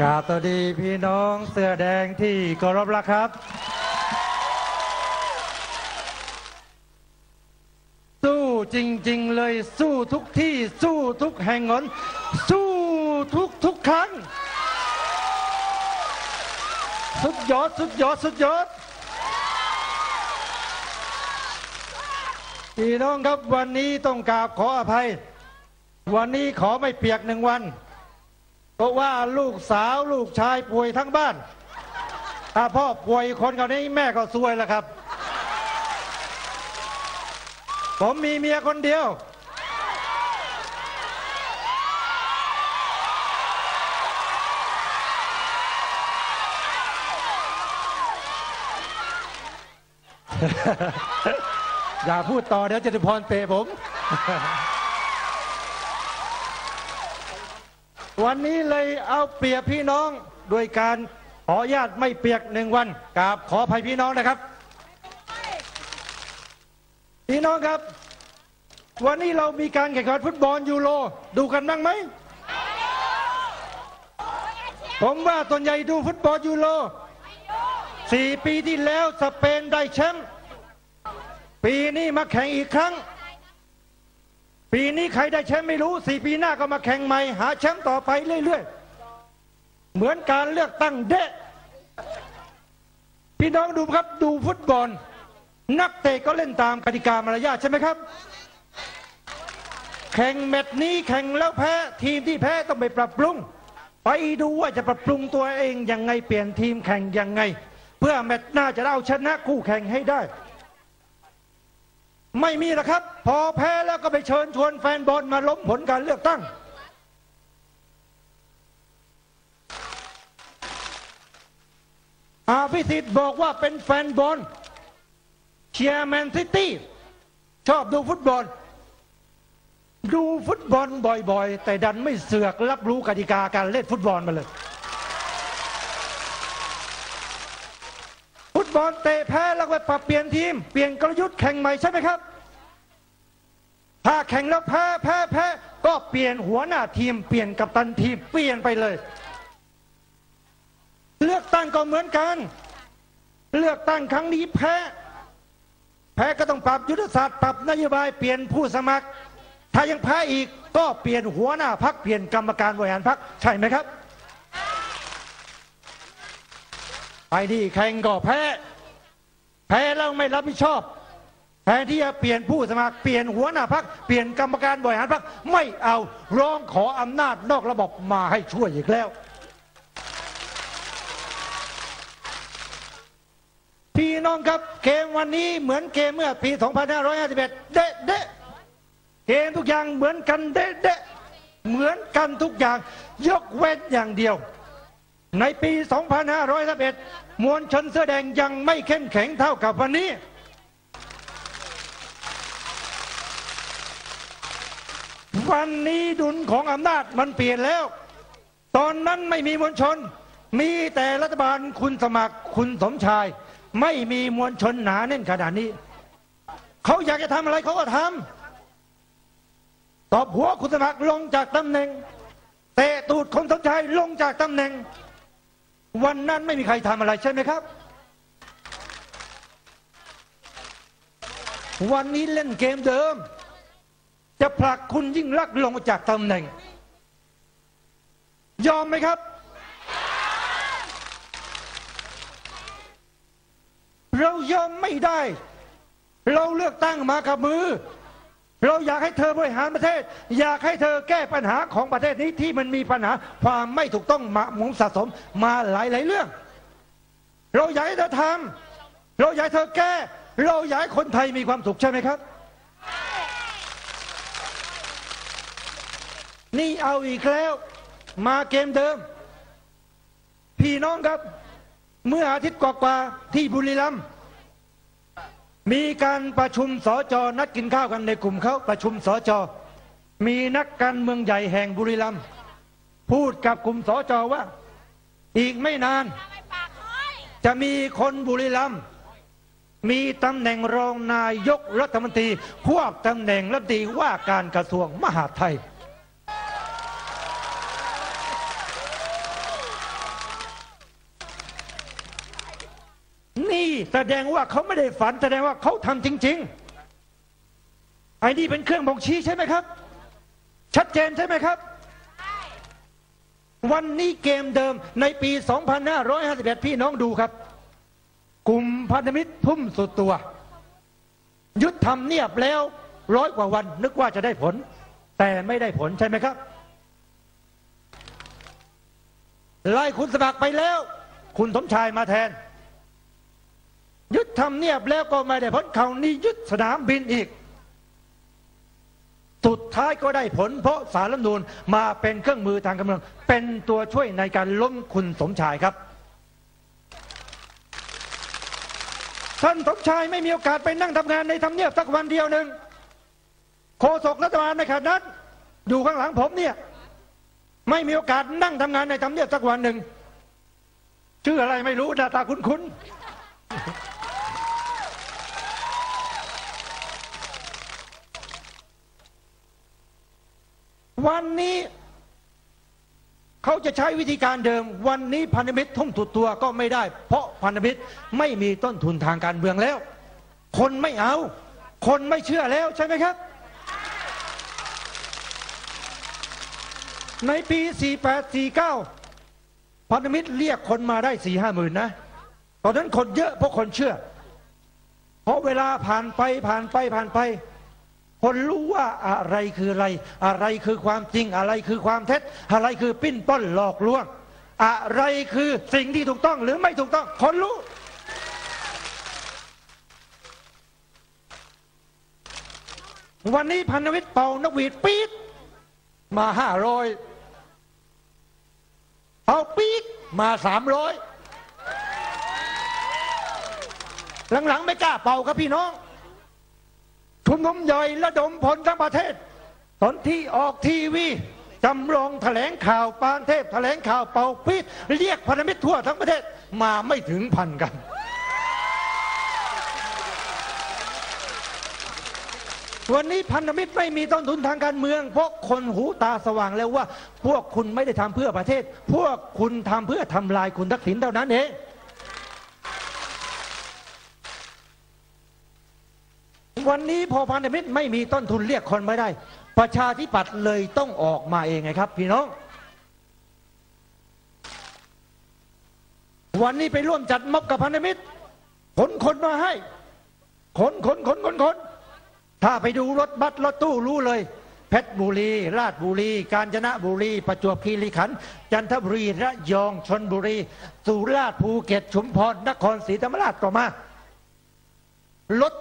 กราบสวัสดีพี่น้องเสื้อแดงที่เคารพรักครับ สู้จริง ๆ เลยสู้ทุกที่สู้ทุกแห่งหน สู้ทุกทุกครั้ง สุดยอดสุดยอดสุดยอดพี่น้องครับวันนี้ต้องกราบขออภัย วันนี้ขอไม่เปียกหนึ่งวัน ราะว่าลูกสาวลูกชายป่วยทั้งบ้าน ถ้าพ่อป่วยคนคนนี้แม่ก็ซวยแล้วครับ ผมมีเมียคนเดียวอย่าพูดต่อเดี๋ยวจตุพรเตะผม วันนี้เลยเอาเปรียบพี่น้องโดยการขออนุญาตไม่เปียกหนึ่งวันกราบขออภัยพี่น้องนะครับ พี่น้องครับ วันนี้เรามีการแข่งขันฟุตบอลยูโรดูกันบ้างไหมผมว่าตัวนใหญ่ดูฟุตบอลยูโรสี่ปีที่แล้วสเปนได้แชมป์ปีนี้มาแข่งอีกครั้ง ปีนี้ใครได้แชมป์ไม่รู้สี่ปีหน้าก็มาแข่งใหม่ หาแชมป์ต่อไปเรื่อยๆ เหมือนการเลือกตั้งเดะพี่น้องดูครับดูฟุตบอล นักเตะก็เล่นตามกติกามารยาทใช่ไหมครับ แข่งแมตช์นี้แข่งแล้วแพ้ทีมที่แพ้ต้องไปปรับปรุง ไปดูว่าจะปรับปรุงตัวเองยังไงเปลี่ยนทีมแข่งยังไง เพื่อแมตช์หน้าจะเอาชนะคู่แข่งให้ได้ ไม่มีหรอกครับ พอแพ้แล้วก็ไปเชิญชวนแฟนบอลมาล้มผลการเลือกตั้ง อาพิสิทธิ์บอกว่าเป็นแฟนบอลเชียร์แมนซิตี้ชอบดูฟุตบอล ดูฟุตบอลบ่อยๆ แต่ดันไม่เสือกรับรู้กติกาการเล่นฟุตบอลมาเลย ฟุต บอลเตะแพ้แล้วไปปรับเปลี่ยนทีม เปลี่ยนกลยุทธ์แข่งใหม่ใช่ไหมครับ ถ้าแข่งแล้วแพ้แพ้แพ้ก็เปลี่ยนหัวหน้าทีม เปลี่ยนกัปตันทีม เปลี่ยนไปเลย เลือกตั้งก็เหมือนกัน เลือกตั้งครั้งนี้แพ้ แพ้ก็ต้องปรับยุทธศาสตร์ปรับนโยบายเปลี่ยนผู้สมัคร ถ้ายังแพ้อีกก็เปลี่ยนหัวหน้าพักเปลี่ยนกรรมการบริหารพักใช่ไหมครับ ไปที่แข่งก็แพ้ แพ้แล้วไม่รับผิดชอบ แทนที่จะเปลี่ยนผู้สมัคร เปลี่ยนหัวหน้าพัก เปลี่ยนกรรมการบริหารพัก ไม่เอาร้องขออำนาจนอกระบบมาให้ช่วยอีกแล้ว พี่น้องครับเกมวันนี้เหมือนเกมเมื่อปี 2551 เดะเดะเกมทุกอย่างเหมือนกันเดะเดะเหมือนกันทุกอย่าง ยกเว้นอย่างเดียว ในปี 2551มวลชนเสื้อแดงยังไม่เข้มแข็งเท่ากับวันนี้ วันนี้ดุลของอำนาจมันเปลี่ยนแล้ว ตอนนั้นไม่มีมวลชน มีแต่รัฐบาลคุณสมัครคุณสมชาย ไม่มีมวลชนหนาแน่นขนาดนี้ เขาอยากจะทำอะไรเขาก็ทำตอบหัวคุณสมัครลงจากตำแหน่งเตะตูดคนสมชายลงจากตำแหน่ง วันนั้นไม่มีใครทำอะไรใช่ไหมครับ วันนี้เล่นเกมเดิม จะผลักคุณยิ่งรักลงจากตำแหน่ง ยอมไหมครับ เรายอมไม่ได้ เราเลือกตั้งมากับมือ เราอยากให้เธอบริหารประเทศ อยากให้เธอแก้ปัญหาของประเทศนี้ที่มันมีปัญหาความไม่ถูกต้องมาหมุนสะสมมาหลายหลายๆเรื่อง เราอยากให้เธอทำเราอยากให้เธอแก้ เราอยากให้คนไทยมีความสุขใช่ไหมครับ นี่เอาอีกแล้ว มาเกมเดิม พี่น้องครับ เมื่ออาทิตย์กว่าๆที่บุรีรัมย์ มีการประชุมสจนัดกินข้าวกันในกลุ่มเขาประชุมสจมีนักการเมืองใหญ่แห่งบุรีรัมย์พูดกับกลุ่มสจว่า อีกไม่นาน จะมีคนบุรีรัมย์มีตำแหน่งรองนายกรัฐมนตรีพวกตำแหน่งรัฐมนตรีว่าการกระทรวงมหาดไทย แสดงว่าเขาไม่ได้ฝัน แสดงว่าเขาทำจริง ๆ ไอ้นี่เป็นเครื่องบ่งชี้ใช่ไหมครับ ชัดเจนใช่ไหมครับ วันนี้เกมเดิมในปี 2551 พี่น้องดูครับ กลุ่มพันธมิตรทุ่มสุดตัว ยุดทำเนียบแล้วร้อยกว่าวัน นึกว่าจะได้ผล แต่ไม่ได้ผลใช่ไหมครับไล่คุณสมัครไปแล้ว คุณสมชายมาแทน ยึดทำเนียบแล้วก็ไม่ได้ผลเขานี้ยึดสนามบินอีก สุดท้ายก็ได้ผล เพราะสารรัฐมนูญมาเป็นเครื่องมือทางการเมือง เป็นตัวช่วยในการล้มคุณสมชายครับ ท่านสมชายไม่มีโอกาสไปนั่งทำงานในทำเนียบสักวันเดียวหนึ่งโฆษกรัฐบาลในขณะนั้นอยู่ข้างหลังผมเนี่ย ไม่มีโอกาสนั่งทำงานในทำเนียบสักวันหนึ่งชื่ออะไรไม่รู้หน้าตาคุ้นๆ วันนี้เขาจะใช้วิธีการเดิม วันนี้พันธมิตรทุ่มสุดตัวก็ไม่ได้ เพราะพันธมิตรไม่มีต้นทุนทางการเมืองแล้ว คนไม่เอา คนไม่เชื่อแล้วใช่ไหมครับ ในปี 48 49 พันธมิตรเรียกคนมาได้สี่ห้าหมื่นนะตอนนั้นคนเยอะเพราะคนเชื่อ เพราะเวลาผ่านไปผ่านไปผ่านไป คนรู้ว่าอะไรคืออะไร อะไรคือความจริง อะไรคือความเท็จ อะไรคือปิ้นป้อนหลอกลวง อะไรคือสิ่งที่ถูกต้องหรือไม่ถูกต้อง คนรู้ วันนี้พันธมิตรเป่านกหวีดปี๊ดมาห้าร้อยเอาปี๊ดมาสามร้อยหลังๆไม่กล้าเป่าครับพี่น้อง ชุมนุมใหญ่ระดมพลทั้งประเทศตอนที่ออกทีวีจำลองแถลงข่าวปานเทพ แถลงข่าวเป่าปี๊ดเรียกพันธมิตรทั่วทั้งประเทศมาไม่ถึงพันกัน วันนี้พันธมิตรไม่มีต้นทุนทางการเมือง เพราะคนหูตาสว่างแล้วว่า พวกคุณไม่ได้ทำเพื่อประเทศ พวกคุณทำเพื่อทำลายคุณทักษิณเท่านั้นเอง วันนี้พอพันธมิตรไม่มีต้นทุนเรียกคนไม่ได้ ประชาธิปัตย์เลยต้องออกมาเองไงครับ พี่น้อง วันนี้ไปร่วมจัดม็อบกับพันธมิตร ขนคนมาให้ ขนขนขนขนขนถ้าไปดูรถบัสรถตู้รู้เลย เพชรบุรี ราชบุรี กาญจนบุรี ประจวบคีรีขันธ์จันทบุรีระยองชนบุรี สุราษฎร์ภูเก็ตชุมพรนครศรีธรรมราชก็มาลด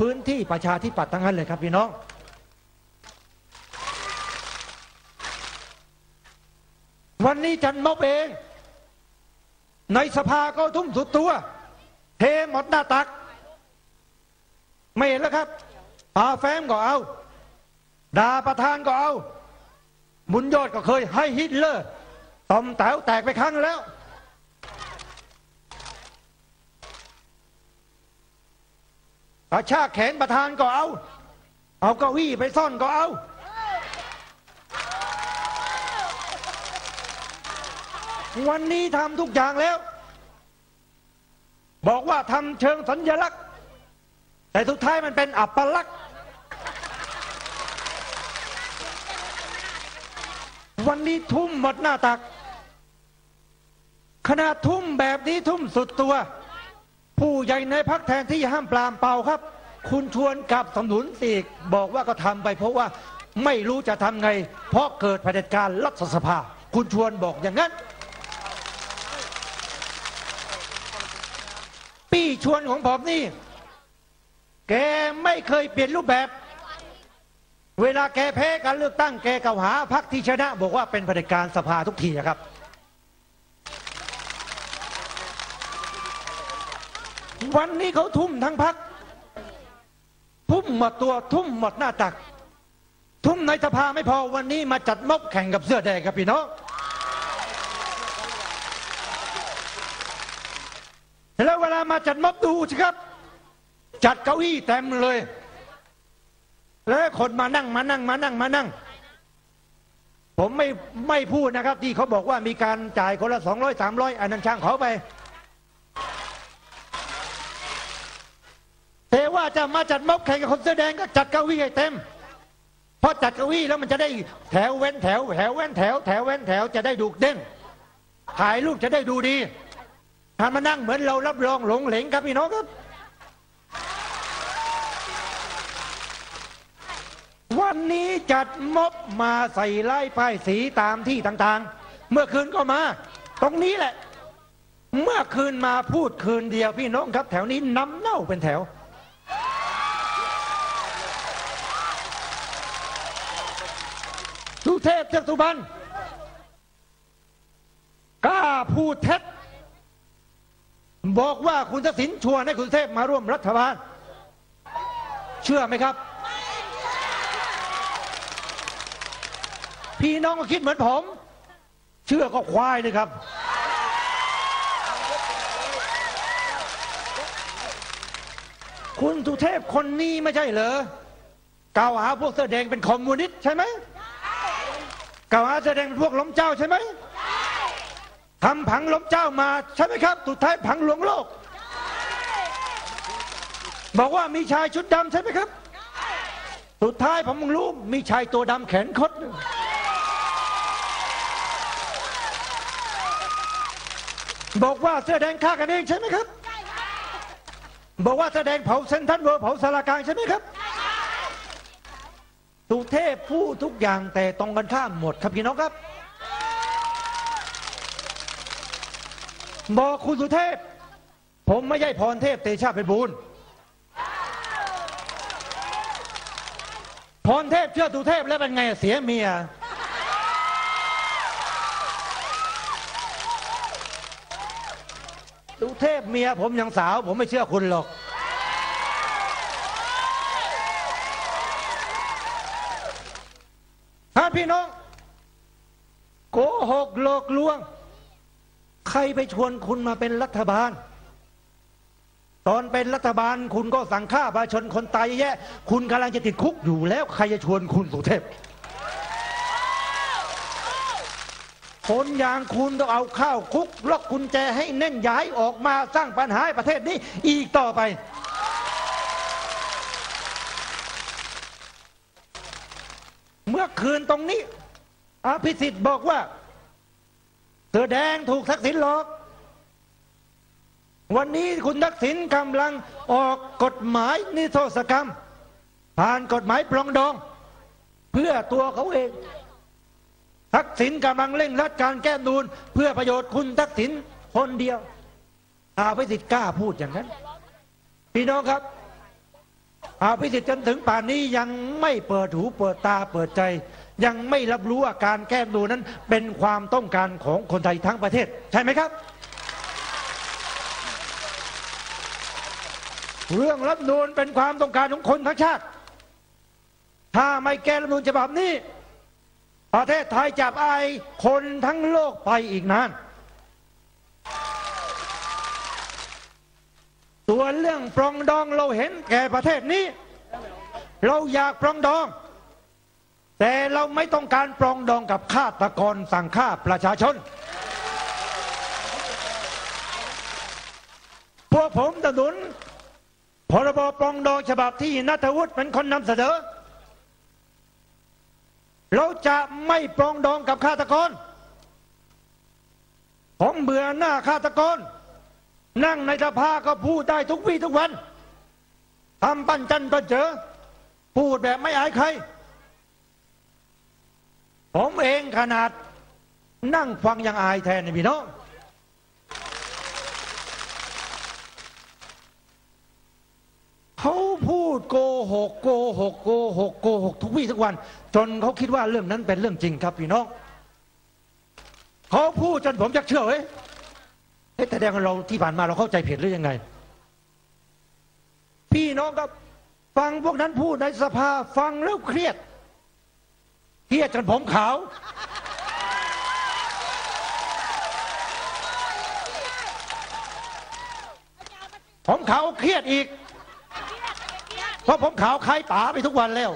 พื้นที่ประชาธิปัตย์ทั้งนั้นเลยครับพี่น้องวันนี้จันมอบเอง ในสภาก็ทุ่มสุดตัว เทหมดหน้าตัก ไม่เห็นแล้วครับปาแฟ้มก็เอาด่าประธานก็เอา บุญยอดก็เคยให้ฮิตเลอร์ตอมแต๋วแตกไปครั้งแล้ว กระชากแขนประธานก็เอา เอาเก้าอี้ไปซ่อนก็เอา วันนี้ทำทุกอย่างแล้ว บอกว่าทำเชิงสัญลักษณ์ แต่สุดท้ายมันเป็นอัปลักษณ์ วันนี้ทุ่มหมดหน้าตัก ขนาดทุ่มแบบนี้ทุ่มสุดตัว ผู้ใหญ่ในพักแทนที่ห้ามปรามเป่าครับ คุณชวนกับสนุนสีกบอกว่าก็ทำไป เพราะว่าไม่รู้จะทำไง เพราะเกิดเผด็จการรัฐสภา คุณชวนบอกอย่างนั้น ปี้ชวนของผมนี่ แกไม่เคยเปลี่ยนรูปแบบ เวลาแกแพ้การเลือกตั้งแกกล่าวหาพรรคที่ชนะ บอกว่าเป็นเผด็จการสภาทุกทีอะครับ วันนี้เขาทุ่มทั้งพัก ทุ่มหมดตัวทุ่มหมดหน้าตัก ทุ่มในสภาไม่พอวันนี้มาจัดม็อบแข่งกับเสื้อแดงครับพี่น้องแล้วเวลามาจัดม็อบดูสิครับ จัดเก้าอี้เต็มเลย แล้วคนมานั่งมานั่งมานั่งมานั่ง ผมไม่ไม่พูดนะครับ ที่เขาบอกว่ามีการจ่ายคนละสองร้อยสามร้อยอันนั้นช่างเขาไป ว่าจะมาจัดม็อบแข่งกับคนเสื้อแดงก็จัดเก้าอี้ให้เต็มเพราะจัดเก้าอี้แล้วมันจะได้แถวเว้นแถวแถวเว้นแถวแถวเว้นแถวจะได้ดูเด้งถ่ายรูปจะได้ดูดีถ้ามานั่งเหมือนเรารับรองหลงเหลงครับพี่น้องครับ วันนี้จัดม็อบมาใส่ไล่ป้ายสีตามที่ต่างๆ เมื่อคืนก็มา ตรงนี้แหละ เมื่อคืนมาพูดคืนเดียวพี่น้องครับ แถวนี้น้ำเน่าเป็นแถว สุ เทพเทือกสุบรรณกล้าพูดเท็จบอกว่าคุณทักษิณชวนให้คุณสุเทพมาร่วมรัฐบาล เชื่อไหมครับ พี่น้องก็คิดเหมือนผม เชื่อก็ควายเลยครับ คุณสุเทพคนนี้ไม่ใช่เหรอกล่าวหาพวกเสื้อแดงเป็นคอมมิวนิสต์ใช่ไหม กล่าวหาเสื้อแดงเป็นพวกล้มเจ้าใช่ไหมทำผังล้มเจ้ามาใช่ไหมครับ สุดท้ายผังหลวงโลก บอกว่ามีชายชุดดำใช่ไหมครับ สุดท้ายผมรู้มีชายตัวดำแขนคดบอกว่าเสื้อแดงฆ่ากันเองใช่ไหมครับ บอกว่าเสื้อแดงเผาเซนทรันเวอร์เผาสารากลางใช่ไหมครับ สุเทพพูดทุกอย่างแต่ตรงกันข้ามหมดครับพี่น้องครับ บอกคุณสุเทพ ผมไม่ใช่พรเทพเตชะเป็นบูรณ์พรเทพเชื่อสุเทพแล้วเป็นไงเสียเมีย สุเทพเมียผมยังสาว ผมไม่เชื่อคุณหรอก ฮะ พี่น้อง โกหกหลอกลวง ใครไปชวนคุณมาเป็นรัฐบาล ตอนเป็นรัฐบาลคุณก็สั่งฆ่าประชาชนคนตายเยอะแยะ คุณกำลังจะติดคุกอยู่แล้ว ใครจะชวนคุณสุเทพคนอย่างคุณต้องเอาข้าวคุกล็อกกุญแจให้แน่นย้ายออกมาสร้างปัญหาให้ประเทศนี้อีกต่อไป มื่อคืนตรงนี้ อภิสิทธิ์บอกว่าเสือแดงถูกทักษิณหลอก วันนี้คุณทักษิณกำลังออกกฎหมายนิรโทษกรรม ผ่านกฎหมายปรองดอง เพื่อตัวเขาเอง ทักษิณกำลังเร่งรัดการแก้นูนเพื่อประโยชน์คุณทักษิณคนเดียวอาภิสิทธิ์กล้าพูดอย่างนั้น พี่น้องครับ อาภิสิทธิ์จนถึงป่านนี้ยังไม่เปิดหูเปิดตาเปิดใจ ยังไม่รับรู้ว่าการแก้นูนนั้นเป็นความต้องการของคนไทยทั้งประเทศ ใช่ไหมครับ เรื่องรัฐธรรมนูนเป็นความต้องการของคนทั้งชาติ ถ้าไม่แก้รัฐธรรมนูนฉบับนี้ ประเทศไทยจับอายคนทั้งโลกไปอีกนาน วนเรื่องปรองดองเราเห็นแก่ประเทศนี้ เราอยากปรองดอง แต่เราไม่ต้องการปรองดองกับฆาตกรสั่งฆ่าประชาชน พวกผมสนับสนุนพรบปรองดองฉบับที่นัทวุฒิเป็นคนนำเสนอ เราจะไม่ปรองดองกับฆาตกร ผมเบื่อหน้าฆาตกร นั่งในสภาก็พูดได้ทุกวี่ทุกวันทำปั้นจันปั้นเจอ พูดแบบไม่อายใคร ผมเองขนาดนั่งฟังยังอายแทนพี่น้องเขาพูดโกหกโกหกโกหกโกหกทุกวี่ทุกวัน จนเขาคิดว่าเรื่องนั้นเป็นเรื่องจริงครับพี่น้องเขาพูดจนผมจะเชื่อเฮ้ย เอ๊ะแต่แดงเราที่ผ่านมาเราเข้าใจผิดหรือยังไง พี่น้องครับฟังพวกนั้นพูดในสภาฟังแล้วเครียดเครียดจนผมขาว ผมขาวเครียดอีก เพราะผมขาวคล้ายป๋าไปทุกวันแล้ว